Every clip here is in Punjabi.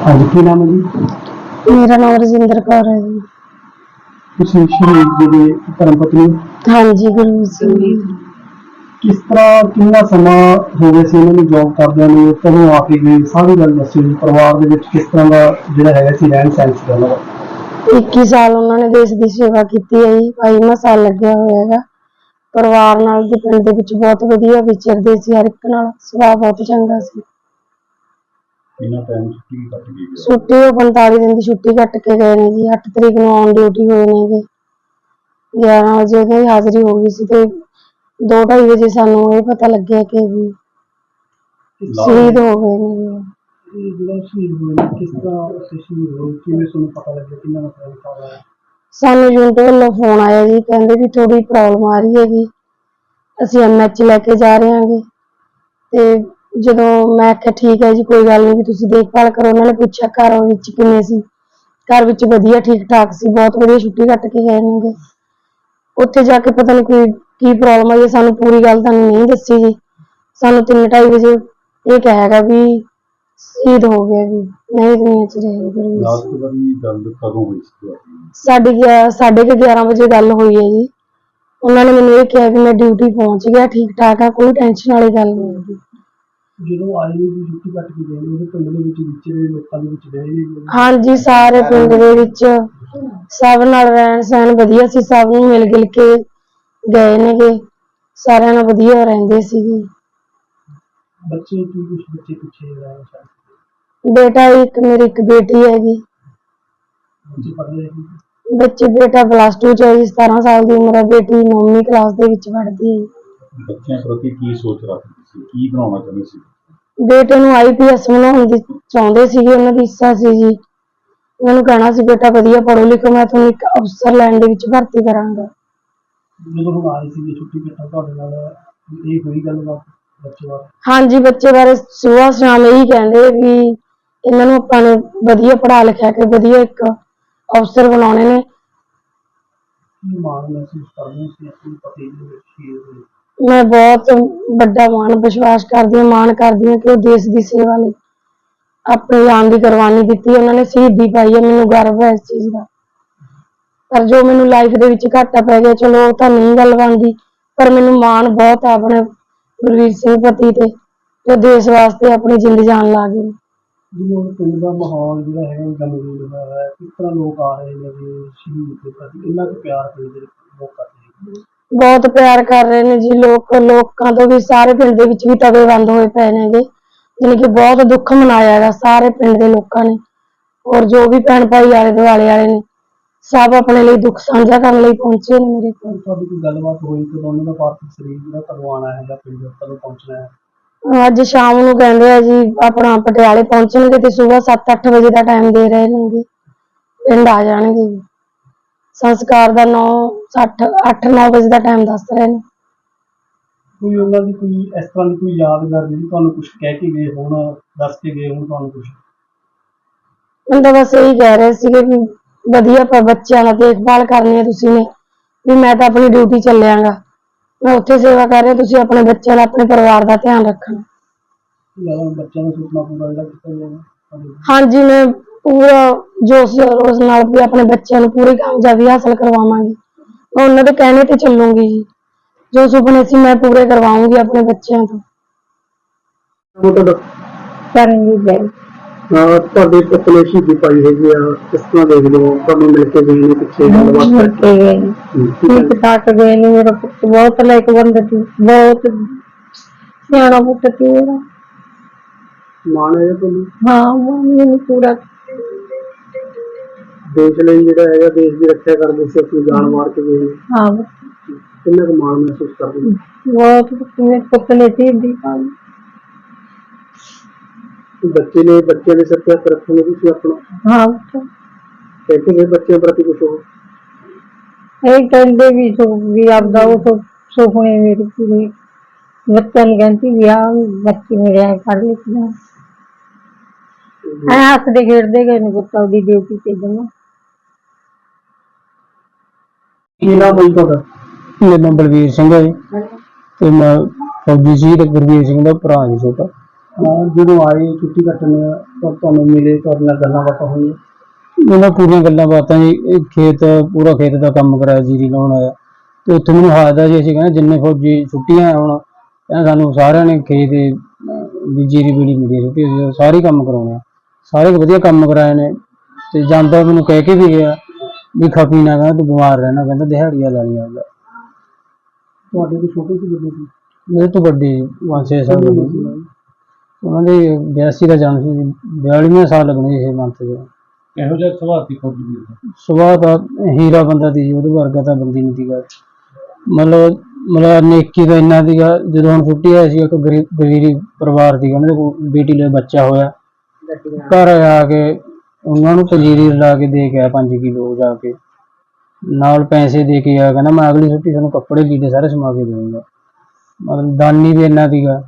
ਹਾਂਜੀ ਕੀ ਨਾਮ ਹੈ ਜੀ? ਮੇਰਾ ਨਾਮ ਰਜਿੰਦਰ ਕੌਰ ਹੈ ਜੀ। ਤੁਸੀਂ ਸ਼ਹੀਦ ਜੀ ਦੇ ਧਰਮ ਪਤਨੀ ਹੋ। ਹਾਂਜੀ ਗੁਰੂ ਜੀ। ਕਿਸ ਤਰ੍ਹਾਂ ਕਿੰਨਾ ਸਮਾਂ ਹੋ ਗਿਆ ਸੀ ਇਹਨਾਂ ਨੂੰ ਜੌਬ ਕਰਦਿਆਂ ਨੂੰ? ਕਦੋਂ ਆ ਕੇ ਗਏ? ਸਾਰੀ ਗੱਲ ਦੱਸੋ ਜੀ। ਪਰਿਵਾਰ ਦੇ ਵਿੱਚ ਕਿਸ ਤਰ੍ਹਾਂ ਦਾ ਜਿਹੜਾ ਹੈਗਾ ਸੀ ਰਹਿਣ ਸਹਿਣ ਸੀ ਉਹਨਾਂ ਦਾ? 21 ਸਾਲ ਉਹਨਾਂ ਨੇ ਦੇਸ਼ ਦੀ ਸੇਵਾ ਕੀਤੀ ਹੈ ਜੀ। ਭਾਈ ਸਾਲ ਲੱਗਿਆ ਹੋਇਆ ਹੈਗਾ। ਪਰਿਵਾਰ ਨਾਲ ਤੇ ਪਿੰਡ ਦੇ ਵਿੱਚ ਬਹੁਤ ਵਧੀਆ ਵਿਚਰਦੇ ਸੀ। ਹਰ ਇੱਕ ਨਾਲ ਸੁਭਾਅ ਬਹੁਤ ਚੰਗਾ ਸੀ। ਇਹਨਾਂ ਟਾਈਮ ਛੁੱਟੀ ਕੱਟ ਗਈ ਹੈ ਛੁੱਟੀ ਉਹ 45 ਦਿਨ ਦੀ ਛੁੱਟੀ ਕੱਟ ਕੇ ਗਏ ਨੇ ਜੀ 8 ਤਰੀਕ ਨੂੰ ਔਨ ਡਿਊਟੀ ਹੋਏ ਨੇਗੇ 11 ਵਜੇ ਉਹਨਾਂ ਦੀ ਹਾਜ਼ਰੀ ਹੋ ਗਈ ਸੀ ਤੇ 2:30 ਵਜੇ ਸਾਨੂੰ ਇਹ ਪਤਾ ਲੱਗਿਆ ਕਿ ਵੀ ਸ਼ਹੀਦ ਹੋ ਗਏ ਨੇ ਜੀ। ਇਹ ਜਿਹੜਾ ਸ਼ਹੀਦ ਹੋਏ ਨੇ ਕਿਸ ਤਰ੍ਹਾਂ ਉੱਥੇ ਸ਼ਹੀਦ ਹੋਏ ਕਿਵੇਂ ਤੁਹਾਨੂੰ ਪਤਾ ਲੱਗਿਆ ਕਿੰਨਾ ਦਾ ਪ੍ਰੇਮ ਕਰ ਸਾਨੂੰ ਯੂਨਿਟ ਵੱਲੋਂ ਫੋਨ ਆਇਆ ਜੀ ਕਹਿੰਦੇ ਵੀ ਥੋੜੀ ਪ੍ਰੋਬਲਮ ਆ ਰਹੀ ਹੈਗੀ ਅਸੀਂ ਐਮਐਚ ਲੈ ਕੇ ਜਾ ਰਹੇ ਹਾਂਗੇ ਤੇ ਜਦੋਂ ਮੈਂ ਆਖਿਆ ਠੀਕ ਹੈ ਜੀ ਕੋਈ ਗੱਲ ਨਹੀਂ ਵੀ ਤੁਸੀਂ ਦੇਖਭਾਲ ਕਰੋ ਉਹਨਾਂ ਨੇ ਪੁੱਛਿਆ ਘਰ ਵਿੱਚ ਕਿਵੇਂ ਸੀ। ਘਰ ਵਿੱਚ ਵਧੀਆ ਠੀਕ ਠਾਕ ਸੀ ਬਹੁਤ ਵਧੀਆ ਛੁੱਟੀ ਕੱਟ ਕੇ ਗਏ ਨੇਗੇ। ਉੱਥੇ ਜਾ ਕੇ ਪਤਾ ਨਹੀਂ ਕੋਈ ਕੀ ਪ੍ਰੋਬਲਮ ਆਈ ਹੈ, ਸਾਨੂੰ ਪੂਰੀ ਗੱਲ ਤੁਹਾਨੂੰ ਨਹੀਂ ਦੱਸੀ ਜੀ। ਸਾਨੂੰ 3:30 ਵਜੇ ਇਹ ਕਹੇਗਾ ਵੀ ਸ਼ਹੀਦ ਹੋ ਗਿਆ ਵੀ ਨਹੀਂ ਦੁਨੀਆ 'ਚ ਰਹੇ ਗੁਰੂ ਜੀ ਲਾਸਟ ਵਾਰੀ ਗੱਲ ਕਦੋਂ ਹੋਈ ਸੀ ਤੁਹਾਡੀ? ਸਾਢੇ ਗਿਆ ਸਾਢੇ ਕੁ 11 ਵਜੇ ਗੱਲ ਹੋਈ ਹੈ ਜੀ। ਉਹਨਾਂ ਨੇ ਮੈਨੂੰ ਇਹ ਕਿਹਾ ਵੀ ਮੈਂ ਡਿਊਟੀ ਪਹੁੰਚ ਗਿਆ ਠੀਕ ਠਾਕ ਆ ਕੋਈ ਟੈਨਸ਼ਨ ਵਾਲੀ ਗੱਲ ਨਹੀਂ ਹੈਗੀ। ਜਦੋਂ ਆਏ ਨੇ ਜੀ ਛੁੱਟੀ ਕੱਟ ਕੇ ਗਏ ਨੇ ਉਹਦੇ ਪਿੰਡ ਦੇ ਵਿੱਚ ਵਿਚਰੇ ਲੋਕਾਂ ਦੇ ਵਿੱਚ ਰਹੇ ਨੇ। ਹਾਂਜੀ ਸਾਰੇ ਪਿੰਡ ਦੇ ਵਿੱਚ। ਸਭ ਨਾਲ ਰਹਿਣ ਸਹਿਣ ਵਧੀਆ ਸੀ ਸਭ ਨੂੰ ਮਿਲ ਗਿਲ ਕੇ ਗਏ ਨੇਗੇ। ਸਾਰਿਆਂ ਨਾਲ ਵਧੀਆ ਰਹਿੰਦੇ ਸੀਗੇ। ਬੱਚੇ ਕੀ ਕੁਝ ਬੱਚੇ ਪਿੱਛੇ ਰਹਿ ਸਕਦੇ ਬੇਟਾ ਇੱਕ ਮੇਰੀ ਇੱਕ ਬੇਟੀ ਹੈਗੀ। ਬੱਚੇ ਬੱਚੇ ਬੇਟਾ ਪਲੱਸ 2 ਚ ਹੈ ਜੀ 17 ਸਾਲ ਦੀ ਉਮਰ ਹੈ। ਬੇਟੀ 9ਵੀਂ ਕਲਾਸ ਦੇ ਵਿੱਚ ਪੜ੍ਹਦੀ ਹੈ। ਬੱਚਿਆਂ ਪ੍ਰਤੀ ਕੀ ਸੋਚ ਰੱਖਦੇ ਸੀ? ਕੀ ਬਣਾਉਣਾ ਚਾਹੁੰਦੇ ਸੀ? ਬੇਟੇ ਨੂੰ ਆਈਪੀਐਸ ਬਣਾਉਣ ਦੀ ਚਾਹੁੰਦੇ ਸੀਗੇ ਉਹਨਾਂ ਦੀ ਇੱਛਾ ਸੀ ਜੀ। ਉਹਨਾਂ ਨੂੰ ਕਹਿਣਾ ਸੀ ਬੇਟਾ ਵਧੀਆ ਪੜ੍ਹੋ ਲਿਖੋ ਮੈਂ ਤੁਹਾਨੂੰ ਇੱਕ ਅਫਸਰ ਲਾਈਨ ਦੇ ਵਿੱਚ ਭਰਤੀ ਕਰਾਂਗਾ। ਜਦੋਂ ਹੁਣ ਆਏ ਸੀ ਛੁੱਟੀ ਕੱਟਣ ਤੁਹਾਡੇ ਨਾਲ ਇਹ ਹੋਈ ਗੱਲਬਾਤ ਬੱਚੇ ਬਾਰੇ? ਹਾਂਜੀ ਬੱਚੇ ਬਾਰੇ ਸੁਬਾਹ ਸ਼ਾਮ ਇਹੀ ਕਹਿੰਦੇ ਵੀ ਇਹਨਾਂ ਨੂੰ ਆਪਾਂ ਨੇ ਵਧੀਆ ਪੜ੍ਹਾ ਲਿਖਿਆ ਕੇ ਵਧੀਆ ਇੱਕ ਅਫਸਰ ਬਣਾਉਣੇ ਨੇ। ਕੀ ਮਾਣ ਮਹਿਸੂਸ ਕਰਦੇ ਸੀ ਆਪਣੇ ਪਤੀ ਦੇ ਵਿੱਚ? ਮੈਂ ਬਹੁਤ ਵੱਡਾ ਮਾਣ, ਵਿਸ਼ਵਾਸ ਕਰਦੀ ਹਾਂ, ਮਾਣ ਕਰਦੀ ਹਾਂ ਕਿ ਉਹ ਦੇਸ਼ ਦੀ ਸੇਵਾ ਲਈ ਆਪਣੀ ਜਾਨ ਦੀ ਕੁਰਬਾਨੀ ਦਿੱਤੀ, ਉਹਨਾਂ ਨੇ ਸ਼ਹੀਦੀ ਪਾਈ ਹੈ, ਮੈਨੂੰ ਗਰਵ ਹੈ ਇਸ ਚੀਜ਼ ਦਾ। ਪਰ ਜੋ ਮੈਨੂੰ ਲਾਈਫ ਦੇ ਵਿੱਚ ਘਾਟਾ ਪੈ ਗਿਆ, ਚਲੋ ਉਹ ਤਾਂ ਨਹੀਂ ਗੱਲ ਬਣਦੀ, ਪਰ ਮੈਨੂੰ ਮਾਣ ਬਹੁਤ ਆ ਆਪਣੇ ਗੁਰਵੀਰ ਸਿੰਘ ਪਤੀ ਤੇ, ਜੋ ਦੇਸ਼ ਵਾਸਤੇ ਆਪਣੀ ਜਿੰਦ ਜਾਨ ਲਾ ਗਏ ਜਿਵੇਂ ਪਿੰਡ ਦਾ ਮਾਹੌਲ ਜਿਹੜਾ ਹੈ ਉਹ ਗਮਗੀਨ ਹੋਇਆ ਹੈ, ਕਿਸ ਤਰ੍ਹਾਂ ਲੋਕ ਆ ਰਹੇ ਨੇ ਸ਼ਹੀਦ ਦੇ ਪ੍ਰਤੀ ਇੰਨਾ ਪਿਆਰ ਪਿੰਡ ਦੇ ਲੋਕ ਕਰਦੇ ਬਹੁਤ ਪਿਆਰ ਕਰ ਰਹੇ ਨੇ ਜੀ ਲੋਕ ਲੋਕਾਂ ਤੋਂ ਵੀ ਸਾਰੇ ਪਿੰਡ ਦੇ ਵਿੱਚ ਵੀ ਤਵੇ ਬੰਦ ਹੋਏ ਪਏ ਨੇਗੇ ਜਾਣੀ ਕਿ ਬਹੁਤ ਦੁੱਖ ਮਨਾਇਆ ਹੈਗਾ ਸਾਰੇ ਪਿੰਡ ਦੇ ਲੋਕਾਂ ਨੇ। ਔਰ ਜੋ ਵੀ ਭੈਣ ਭਾਈ ਆਲੇ ਦੁਆਲੇ ਵਾਲੇ ਨੇ ਸਭ ਆਪਣੇ ਲਈ ਦੁੱਖ ਸਾਂਝਾ ਕਰਨ ਲਈ ਪਹੁੰਚੇ ਨੇ ਮੇਰੇ ਕੋਲ। ਤੁਹਾਡੀ ਕੋਈ ਗੱਲਬਾਤ ਹੋਈ ਕਿ ਉਹਨਾਂ ਦਾ ਪਾਰਥਿਵ ਸਰੀਰ ਜਿਹੜਾ ਕਦੋਂ ਆਉਣਾ ਹੈਗਾ ਪਿੰਡ ਕਦੋਂ ਪਹੁੰਚਣਾ ਹੈ? ਅੱਜ ਸ਼ਾਮ ਨੂੰ ਕਹਿੰਦੇ ਆ ਜੀ ਆਪਣਾ ਪਟਿਆਲੇ ਪਹੁੰਚਣਗੇ ਤੇ ਸਵੇਰ 7-8 ਵਜੇ ਦਾ ਟਾਈਮ ਦੇ ਰਹੇ ਨੇਗੇ ਪਿੰਡ ਆ ਜਾਣਗੇ ਜੀ। ਸੰਸਕਾਰ ਦਾ 9 60 8-9 ਵਜੇ ਦਾ ਟਾਈਮ ਦੱਸ ਰਹੇ ਨੇ। ਕੋਈ ਉਹਨਾਂ ਦੀ ਕੋਈ ਇਸ ਤਰ੍ਹਾਂ ਦੀ ਕੋਈ ਯਾਦਗਾਰ ਜਿਹੜੀ ਤੁਹਾਨੂੰ ਕੁਝ ਕਹਿ ਕੇ ਗਏ ਹੋਣ ਦੱਸ ਕੇ ਗਏ ਹੋਣ ਤੁਹਾਨੂੰ ਕੁਝ ਤਾਂ ਬਸ ਇਹੀ ਕਹਿ ਰਹੇ ਸੀਗੇ ਵੀ ਵਧੀਆ ਪ ਬੱਚਿਆਂ ਦਾ ਦੇਖਭਾਲ ਕਰਨੀ ਹੈ ਤੁਸੀਂ ਨੇ ਵੀ ਮੈਂ ਤਾਂ ਆਪਣੀ ਡਿਊਟੀ ਚੱਲਿਆਂਗਾ। ਮੈਂ ਉੱਥੇ ਸੇਵਾ ਕਰ ਰਿਹਾ ਤੁਸੀਂ ਆਪਣੇ ਬੱਚਿਆਂ ਦਾ ਆਪਣੇ ਪਰਿਵਾਰ ਦਾ ਧਿਆਨ ਰੱਖਣਾ। ਬੱਚਿਆਂ ਦਾ ਸੁਪਨਾ ਪੂਰਾ ਜਿਹੜਾ ਕੀਤਾ ਜਾਏਗਾ ਤੁਹਾਡੇ ਹਾਂਜੀ ਮੈਂ ਪੂਰਾ ਜੋਸ਼ ਰੋਜ਼ ਨਾਲ ਵੀ ਆਪਣੇ ਬੱਚਿਆਂ ਨੂੰ ਪੂਰੀ ਕਾਮਯਾਬੀ ਹਾਸਲ ਕਰਵਾਵਾਂਗੀ। ਮੈਂ ਉਹਨਾਂ ਦੇ ਕਹਿਣੇ ਤੇ ਚੱਲੂੰਗੀ ਜੀ। ਜੋ ਸੁਪਨੇ ਸੀ ਮੈਂ ਪੂਰੇ ਕਰਵਾਉਂਗੀ ਆਪਣੇ ਬੱਚਿਆਂ ਤੋਂ। ਤੁਹਾਡਾ? ਕਰਨਗੀ ਜੈ। ਅਹ ਤੁਹਾਡੇ ਪਾਈ ਹੈਗੀ ਆ। ਕਿਸ ਤਰ੍ਹਾਂ ਦੇਖਦੇ ਹੋ ਤੁਹਾਨੂੰ ਮਿਲ ਕੇ ਨੇ ਪਿੱਛੇ ਗੱਲਬਾਤ ਕਰਕੇ। ਹਮ, ਮਾਣ ਹੈ ਤੁਹਾਨੂੰ? ਮੈਨੂੰ ਪੂਰਾ ਦੇਸ਼ ਲਈ ਜਿਹੜਾ ਹੈਗਾ ਦੇਸ਼ ਦੀ ਰੱਖਿਆ ਕਰਦੇ ਸੀ ਆਪਣੀ ਜਾਨ ਮਾਰ ਕੇ ਨੇ। ਹਾਂ। ਕਿੰਨਾ ਕੁ ਮਾਣ ਮਹਿਸੂਸ ਕਰਦੇ ਬਹੁਤ ਮੇਰੇ ਪੁੱਤ ਨੇ ਸੀ ਦੀ। ਬੱਚੇ ਨੇ ਬੱਚਿਆਂ ਦੇ ਸਿਰ ਤੇ ਹੱਥ ਰੱਖੋਗੇ ਤੁਸੀਂ ਆਪਣਾ। ਹਾਂ। ਕਹਿੰਦੇ ਨੇ ਬੱਚਿਆਂ ਪ੍ਰਤੀ ਕੁਝ ਹੋ ਇਹ ਕਹਿੰਦੇ ਵੀ ਸੋ ਵੀ ਆਪਦਾ ਉਹ ਸੋ ਸੁਪਨੇ ਮੇਰੇ ਪੂਰੇ ਬੱਚਿਆਂ ਨੂੰ ਕਹਿੰਦੀ ਵੀ ਆ ਬੱਚੇ ਮੇਰੇ ਲਿਖ ਜਾ ਐ ਹੱਸਦੇ ਖੇਡਦੇ ਗਏ ਨੇ ਪੁੱਤ ਉਹਦੀ ਡਿਊਟੀ ਤੇ ਜਮਾ। ਕੀ ਨਾਮ ਹੈ ਜੀ ਤੁਹਾਡਾ? ਮੇਰਾ ਨਾਮ ਬਲਵੀਰ ਸਿੰਘ ਹੈ ਜੀ। ਤੇ ਮੈਂ ਫੌਜੀ ਸੀ ਤੇ ਗੁਰਵੀਰ ਸਿੰਘ ਦਾ ਭਰਾ ਜੀ ਛੋਟਾ। ਜਦੋਂ ਆਏ ਛੁੱਟੀ ਕੱਟਣ ਤਾਂ ਤੁਹਾਨੂੰ ਮਿਲੇ ਤੁਹਾਡੇ ਨਾਲ ਗੱਲਾਂ ਬਾਤਾਂ ਹੋਈਆਂ? ਉਹਨਾਂ ਪੂਰੀਆਂ ਗੱਲਾਂ ਬਾਤਾਂ ਜੀ ਇਹ ਖੇਤ ਪੂਰਾ ਖੇਤ ਦਾ ਕੰਮ ਕਰਾਇਆ ਜੀਰੀ ਲਾਉਣ ਆਇਆ। ਤੇ ਉੱਥੇ ਮੈਨੂੰ ਹਾਜ਼ਰ ਜੀ ਅਸੀਂ ਕਹਿੰਦੇ ਜਿੰਨੇ ਫੌਜੀ ਛੁੱਟੀਆਂ ਆ ਹੁਣ ਕਹਿੰਦੇ ਸਾਨੂੰ ਸਾਰਿਆਂ ਨੇ ਖੇਤ ਦੇ ਅਹ, ਵੀ ਜੀਰੀ ਬੀੜੀ ਮਿਲੀ ਛੁੱਟੀ ਅਸੀਂ ਸਾਰੇ ਹੀ ਕੰਮ ਕਰਾਉਣੇ ਆ। ਸਾਰੇ ਵਧੀਆ ਕੰਮ ਕਰਾਏ ਨੇ। ਤੇ ਜਾਂਦਾ ਮੈਨੂੰ ਕਹਿ ਕੇ ਵੀ ਗਿਆ ਵੀ ਖਪੀ ਨਾ ਕਹਿੰਦਾ ਤੂੰ ਬਿਮਾਰ ਰਹਿਣਾ ਕਹਿੰਦਾ ਦਿਹਾੜੀਆਂ ਲਾਣੀਆਂ ਹੁੰਦਾ ਤੁਹਾਡੇ ਤੋਂ ਛੋਟੇ ਸੀ ਵੱਡੇ ਸੀ? ਮੇਰੇ ਤੋਂ ਵੱਡੀ 5-6 ਸਾਲ ਦੀ ਸੀ। ਉਹਨਾਂ ਦੇ 82 ਦਾ ਜਨਮ ਸੀ 42 ਸਾਲ ਲੱਗਣੇ ਇਸ ਮੰਥ ਦੇ। ਇਹੋ ਜਿਹਾ ਸੁਭਾਅ ਸੀ ਵੀਰ ਦਾ ਸੁਭਾਅ ਤਾਂ ਹੀਰਾ ਬੰਦਾ ਸੀ ਉਹਦੇ ਵਰਗਾ ਤਾਂ ਬੰਦੀ ਨਹੀਂ ਸੀਗਾ। ਮਤਲਬ ਮਤਲਬ ਨੇਕੀ ਦਾ ਇੰਨਾ ਸੀਗਾ ਜਦੋਂ ਹੁਣ ਛੁੱਟੀ ਆਈ ਸੀ ਇੱਕ ਗਰੀਬ ਗਰੀਬੀ ਪਰਿਵਾਰ ਸੀਗਾ ਉਹਨਾਂ ਦੇ ਕੋਲ ਬੇਟੀ ਲਈ ਬੱਚਾ ਹੋਇਆ। ਘਰ ਆ ਕੇ ਉਹਨਾਂ ਨੂੰ ਪੰਜੀਰੀ ਲਾ ਕੇ ਦੇ ਕੇ ਆਇਆ 5 ਕਿਲੋ ਜਾ ਕੇ। ਨਾਲ ਪੈਸੇ ਦੇ ਕੇ ਆਇਆ ਕਹਿੰਦਾ ਮੈਂ ਅਗਲੀ ਛੁੱਟੀ ਤੁਹਾਨੂੰ ਕੱਪੜੇ ਲੀੜੇ ਸਾਰੇ ਸਮਾ ਕੇ ਦੇਵਾਂਗਾ ਮਤਲਬ ਦਾਨੀ ਵੀ ਇੰਨਾ ਸੀਗਾ।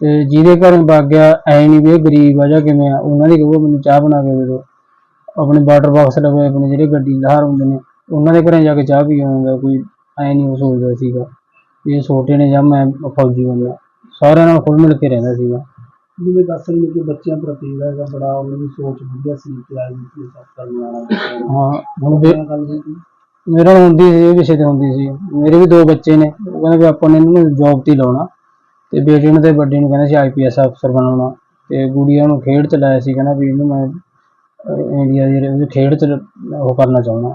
ਤੇ ਜਿਹਦੇ ਘਰ ਵਗ ਗਿਆ, ਐ ਨਹੀਂ ਵੀ ਇਹ ਗਰੀਬ ਆ ਜਾਂ ਕਿਵੇਂ ਆ, ਉਹਨਾਂ ਦੀ ਕਹੂਗਾ ਮੈਨੂੰ ਚਾਹ ਬਣਾ ਕੇ ਦੇ ਦਿਓ। ਆਪਣੇ ਵਾਟਰ ਬਾਕਸ ਲਵੇ, ਆਪਣੇ ਜਿਹੜੇ ਗੱਡੀ ਲਾਹਰ ਹੁੰਦੇ ਨੇ, ਉਹਨਾਂ ਦੇ ਘਰੇ ਜਾ ਕੇ ਚਾਹ ਪੀ ਆਉਂਦਾ ਕੋਈ ਐ ਨਹੀਂ ਉਹ ਸੋਚਦਾ ਸੀਗਾ ਵੀ ਇਹ ਛੋਟੇ ਨੇ ਜਾਂ ਮੈਂ ਫੌਜੀ ਬੰਦਾ। ਸਾਰਿਆਂ ਨਾਲ ਖੁੱਲ ਮਿਲ ਕੇ ਰਹਿੰਦਾ ਸੀਗਾ। ਜਿਵੇਂ ਦੱਸ ਰਹੇ ਨੇ ਕਿ ਬੱਚਿਆਂ ਪ੍ਰਤੀ ਜਿਹੜਾ ਹੈਗਾ ਬੜਾ ਉਹਨਾਂ ਦੀ ਸੋਚ ਵਧੀਆ ਸੀ ਕਿ ਆਈ ਸੀ ਸਭ ਕਰਨ ਵਾਲਾ ਹਾਂ ਹੁਣ ਵੀ ਮੇਰਾ ਹੁੰਦੀ ਸੀ ਇਹ ਵਿਸ਼ੇ ਤੇ ਹੁੰਦੀ ਸੀ। ਮੇਰੇ ਵੀ ਦੋ ਬੱਚੇ ਨੇ। ਉਹ ਕਹਿੰਦੇ ਵੀ ਆਪਾਂ ਨੇ ਇਹਨਾਂ ਨੂੰ ਜੌਬ ਤੇ ਲਾਉਣਾ। ਤੇ ਬੇਟੀ ਨੂੰ ਤੇ ਵੱਡੀ ਨੂੰ ਕਹਿੰਦਾ ਸੀ ਆਈਪੀਐਸ ਅਫਸਰ ਬਣਾਉਣਾ। ਤੇ ਗੁੜੀਆ ਨੂੰ ਖੇਡ ਚ ਲਾਇਆ ਸੀ ਕਹਿੰਦਾ ਵੀ ਇਹਨੂੰ ਮੈਂ ਇੰਡੀਆ ਦੀ ਖੇਡ ਚ ਉਹ ਕਰਨਾ ਚਾਹੁੰਦਾ।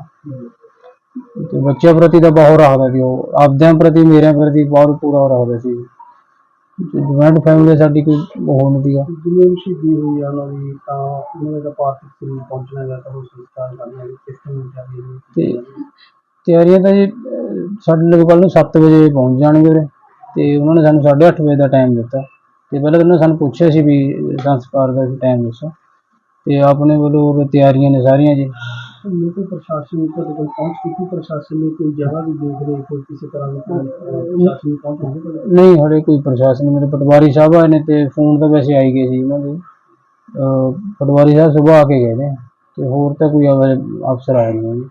ਤੇ ਬੱਚਿਆਂ ਪ੍ਰਤੀ ਤਾਂ ਬਹੁਤ ਰੱਖਦਾ ਸੀ ਉਹ। ਆਪਦਿਆਂ ਪ੍ਰਤੀ ਮੇਰਿਆਂ ਪ੍ਰਤੀ ਬਹੁਤ ਪੂਰਾ ਰੱਖਦਾ ਸੀ ਜੁਆਇੰਟ ਫੈਮਿਲੀ ਸਾਡੀ ਕੋਈ ਉਹ ਨਹੀਂ ਸੀਗਾ। ਜਿਵੇਂ ਵੀ ਸ਼ਹੀਦੀ ਹੋਈ ਆ ਉਹਨਾਂ ਦੀ ਤਾਂ ਉਹਨਾਂ ਦਾ ਪਾਰਟਿਕ ਨੂੰ ਪਹੁੰਚਣਾ ਗਿਆ ਤਾਂ ਉਹ ਸੰਸਕਾਰ ਕਰਨਾ ਵੀ ਕਿਸ ਰਹੀ ਤੇ ਤਿਆਰੀਆਂ ਤਾਂ ਜੀ ਅਹ, ਸਾਡੇ ਲੋਕ ਕੱਲ੍ਹ ਨੂੰ 7 ਵਜੇ ਪਹੁੰਚ ਜਾਣਗੇ ਉਰੇ। ਤੇ ਉਹਨਾਂ ਨੇ ਸਾਨੂੰ 8:30 ਵਜੇ ਦਾ ਟਾਈਮ ਦਿੱਤਾ। ਤੇ ਪਹਿਲਾਂ ਤਾਂ ਉਹਨਾਂ ਨੇ ਸਾਨੂੰ ਪੁੱਛਿਆ ਸੀ ਵੀ ਸੰਸਕਾਰ ਦਾ ਟਾਈਮ ਦੱਸੋ। ਤੇ ਆਪਣੇ ਵੱਲੋਂ ਉਰੇ ਤਿਆਰੀਆਂ ਨੇ ਸਾਰੀਆਂ ਜੀ। ਲੋਕਲ ਪ੍ਰਸ਼ਾਸਨ ਤੁਹਾਡੇ ਕੋਲ ਪਹੁੰਚ ਕੀਤੀ? ਪ੍ਰਸ਼ਾਸਨ ਨੇ ਕੋਈ ਜਗ੍ਹਾ ਵੀ ਦੇਖ ਰਹੇ ਕੋਈ ਕਿਸੇ ਤਰ੍ਹਾਂ ਦੀ ਕੋਈ, ਪ੍ਰਸ਼ਾਸਨ ਪਹੁੰਚ ਨਹੀਂ ਕੋਲ ਨਹੀਂ ਹਲੇ ਕੋਈ ਪ੍ਰਸ਼ਾਸਨ। ਮੇਰੇ ਪਟਵਾਰੀ ਸਾਹਿਬ ਆਏ ਨੇ ਤੇ ਫੋਨ ਤਾਂ ਵੈਸੇ ਆਈ ਗਏ ਸੀ ਉਹਨਾਂ ਦੇ। ਅਹ, ਪਟਵਾਰੀ ਸਾਹਿਬ ਸੁਬਾਹ ਆ ਕੇ ਗਏ ਨੇ ਤੇ ਹੋਰ ਤਾਂ ਕੋਈ ਅਫਸਰ ਆਏ ਨਹੀਂ